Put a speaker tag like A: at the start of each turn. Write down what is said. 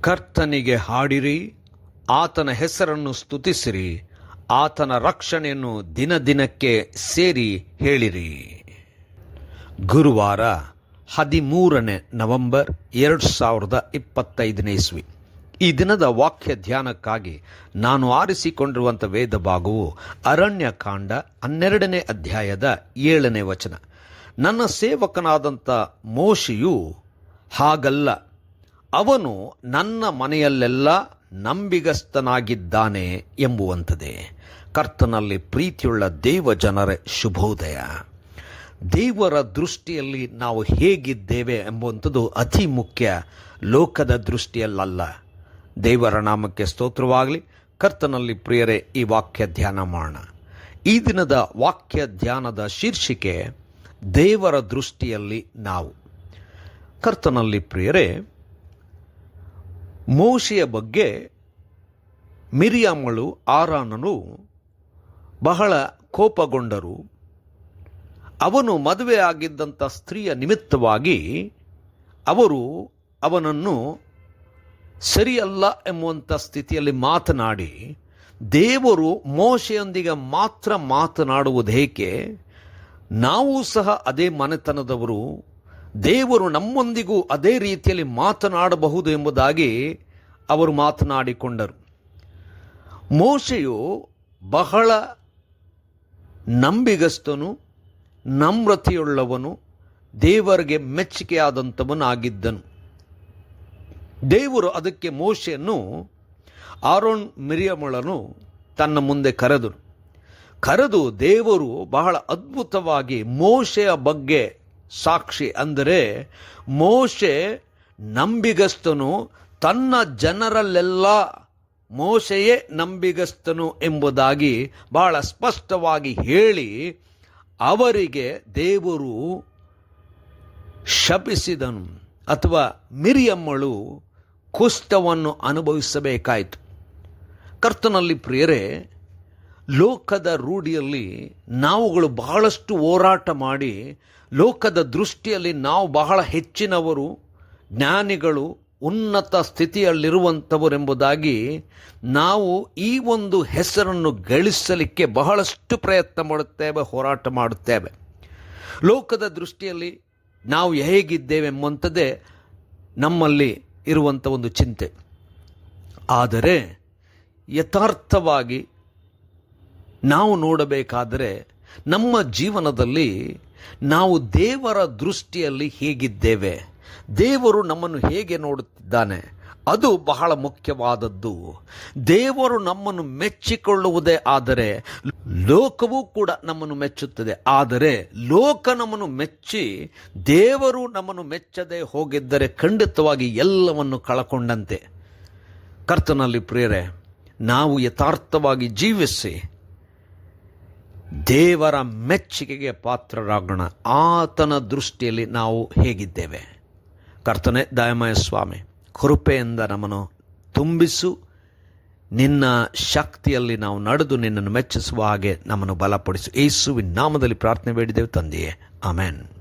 A: ಕರ್ತನಿಗೆ ಹಾಡಿರಿ, ಆತನ ಹೆಸರನ್ನು ಸ್ತುತಿಸಿರಿ, ಆತನ ರಕ್ಷಣೆಯನ್ನು ದಿನ ದಿನಕ್ಕೆ ಸೇರಿ ಹೇಳಿರಿ. ಗುರುವಾರ ಹದಿಮೂರನೇ ನವೆಂಬರ್ ಎರಡು ಸಾವಿರದ ಇಪ್ಪತ್ತೈದನೇ ಇಸ್ವಿ. ಈ ದಿನದ ವಾಕ್ಯ ಧ್ಯಾನಕ್ಕಾಗಿ ನಾನು ಆರಿಸಿಕೊಂಡಿರುವಂಥ ವೇದ ಭಾಗವು ಅರಣ್ಯಕಾಂಡ ಹನ್ನೆರಡನೇ ಅಧ್ಯಾಯದ ಏಳನೇ ವಚನ. ನನ್ನ ಸೇವಕನಾದಂಥ ಮೋಶಿಯು ಹಾಗಲ್ಲ ಅವನು ನನ್ನ ಮನೆಯಲ್ಲೆಲ್ಲ ನಂಬಿಗಸ್ತನಾಗಿದ್ದಾನೆ ಎಂಬುವಂಥದ್ದೇ. ಕರ್ತನಲ್ಲಿ ಪ್ರೀತಿಯುಳ್ಳ ದೇವ ಜನರ ಶುಭೋದಯ. ದೇವರ ದೃಷ್ಟಿಯಲ್ಲಿ ನಾವು ಹೇಗಿದ್ದೇವೆ ಎಂಬುವಂಥದ್ದು ಅತಿ ಮುಖ್ಯ. ಲೋಕದ ದೃಷ್ಟಿಯಲ್ಲಲ್ಲ. ದೇವರ ನಾಮಕ್ಕೆ ಸ್ತೋತ್ರವಾಗಲಿ. ಕರ್ತನಲ್ಲಿ ಪ್ರಿಯರೇ, ಈ ವಾಕ್ಯ ಧ್ಯಾನ ಮಾಡೋಣ. ಈ ದಿನದ ವಾಕ್ಯ ಧ್ಯಾನದ ಶೀರ್ಷಿಕೆ, ದೇವರ ದೃಷ್ಟಿಯಲ್ಲಿ ನಾವು. ಕರ್ತನಲ್ಲಿ ಪ್ರಿಯರೇ ಮೋಶೆಯ ಬಗ್ಗೆ ಮಿರಿಯಮ್ಮಳು ಆರಾನನು ಬಹಳ ಕೋಪಗೊಂಡರು. ಅವನು ಮದುವೆ ಆಗಿದ್ದಂಥ ಸ್ತ್ರೀಯ ನಿಮಿತ್ತವಾಗಿ ಅವರು ಅವನನ್ನು ಸರಿಯಲ್ಲ ಎಂಬುವಂಥ ಸ್ಥಿತಿಯಲ್ಲಿ ಮಾತನಾಡಿ, ದೇವರು ಮೋಶೆಯೊಂದಿಗೆ ಮಾತ್ರ ಮಾತನಾಡುವುದೇಕೆ? ನಾವು ಸಹ ಅದೇ ಮನೆತನದವರು. ದೇವರು ನಮ್ಮೊಂದಿಗೂ ಅದೇ ರೀತಿಯಲ್ಲಿ ಮಾತನಾಡಬಹುದು ಎಂಬುದಾಗಿ ಅವರು ಮಾತನಾಡಿಕೊಂಡರು. ಮೋಶೆಯು ಬಹಳ ನಂಬಿಗಸ್ತನು, ನಮ್ರತೆಯುಳ್ಳವನು, ದೇವರಿಗೆ ಮೆಚ್ಚುಗೆಯಾದಂಥವನಾಗಿದ್ದನು ದೇವರು ಅದಕ್ಕೆ ಮೋಶೆಯನ್ನು ಆರೋಣ್ ಮಿರಿಯಮಳನು ತನ್ನ ಮುಂದೆ ಕರೆದರು ಕರೆದು ದೇವರು ಬಹಳ ಅದ್ಭುತವಾಗಿ ಮೋಶೆಯ ಬಗ್ಗೆ ಸಾಕ್ಷಿ ಅಂದರೆ ಮೋಶೆ ನಂಬಿಗಸ್ತನು, ತನ್ನ ಜನರಲ್ಲೆಲ್ಲ ಮೋಶೆಯೇ ನಂಬಿಗಸ್ತನು ಎಂಬುದಾಗಿ ಬಹಳ ಸ್ಪಷ್ಟವಾಗಿ ಹೇಳಿ ಅವರಿಗೆ ದೇವರು ಶಪಿಸಿದನು ಅಥವಾ ಮಿರಿಯಮ್ಮಳು ಕುಷ್ಠವನ್ನು ಅನುಭವಿಸಬೇಕಾಯಿತು. ಕರ್ತನಲ್ಲಿ ಪ್ರಿಯರೇ ಲೋಕದ ರೂಢಿಯಲ್ಲಿ ನಾವುಗಳು ಬಹಳಷ್ಟು ಹೋರಾಟ ಮಾಡಿ, ಲೋಕದ ದೃಷ್ಟಿಯಲ್ಲಿ ನಾವು ಬಹಳ ಹೆಚ್ಚಿನವರು, ಜ್ಞಾನಿಗಳು, ಉನ್ನತ ಸ್ಥಿತಿಯಲ್ಲಿರುವಂಥವರೆಂಬುದಾಗಿ ನಾವು ಈ ಒಂದು ಹೆಸರನ್ನು ಗಳಿಸಲಿಕ್ಕೆ ಬಹಳಷ್ಟು ಪ್ರಯತ್ನ ಮಾಡುತ್ತೇವೆ, ಹೋರಾಟ ಮಾಡುತ್ತೇವೆ. ಲೋಕದ ದೃಷ್ಟಿಯಲ್ಲಿ ನಾವು ಹೇಗಿದ್ದೇವೆ ಎಂಬಂಥದ್ದೇ ನಮ್ಮಲ್ಲಿ ಇರುವಂಥ ಒಂದು ಚಿಂತೆ. ಆದರೆ ಯಥಾರ್ಥವಾಗಿ ನಾವು ನೋಡಬೇಕಾದರೆ ನಮ್ಮ ಜೀವನದಲ್ಲಿ ನಾವು ದೇವರ ದೃಷ್ಟಿಯಲ್ಲಿ ಹೇಗಿದ್ದೇವೆ? ದೇವರು ನಮ್ಮನ್ನು ಹೇಗೆ ನೋಡುತ್ತಿದ್ದಾನೆ? ಅದು ಬಹಳ ಮುಖ್ಯವಾದದ್ದು. ದೇವರು ನಮ್ಮನ್ನು ಮೆಚ್ಚಿಕೊಳ್ಳುವುದೇ ಆದರೆ ಲೋಕವೂ ಕೂಡ ನಮ್ಮನ್ನು ಮೆಚ್ಚುತ್ತದೆ. ಆದರೆ ಲೋಕ ನಮ್ಮನ್ನು ಮೆಚ್ಚಿ ದೇವರು ನಮ್ಮನ್ನು ಮೆಚ್ಚದೆ ಹೋಗಿದ್ದರೆ ಖಂಡಿತವಾಗಿ ಎಲ್ಲವನ್ನು ಕಳಕೊಂಡಂತೆ. ಕರ್ತನಲ್ಲಿ ಪ್ರೇರೆ ನಾವು ಯಥಾರ್ಥವಾಗಿ ಜೀವಿಸಿ ದೇವರ ಮೆಚ್ಚುಗೆಗೆ ಪಾತ್ರರಾಗೋಣ. ಆತನ ದೃಷ್ಟಿಯಲ್ಲಿ ನಾವು ಹೇಗಿದ್ದೇವೆ? ಕರ್ತನೆ, ದಯಮಯ ಸ್ವಾಮಿ, ಕೃಪೆಯಿಂದ ನಮ್ಮನ್ನು ತುಂಬಿಸು. ನಿನ್ನ ಶಕ್ತಿಯಲ್ಲಿ ನಾವು ನಡೆದು ನಿನ್ನನ್ನು ಮೆಚ್ಚಿಸುವ ಹಾಗೆ ನಮ್ಮನ್ನು ಬಲಪಡಿಸು. ಏಸುವಿನ ನಾಮದಲ್ಲಿ ಪ್ರಾರ್ಥನೆ ಬೇಡಿದೆವು ತಂದೆಯೇ. ಆಮೇನ್.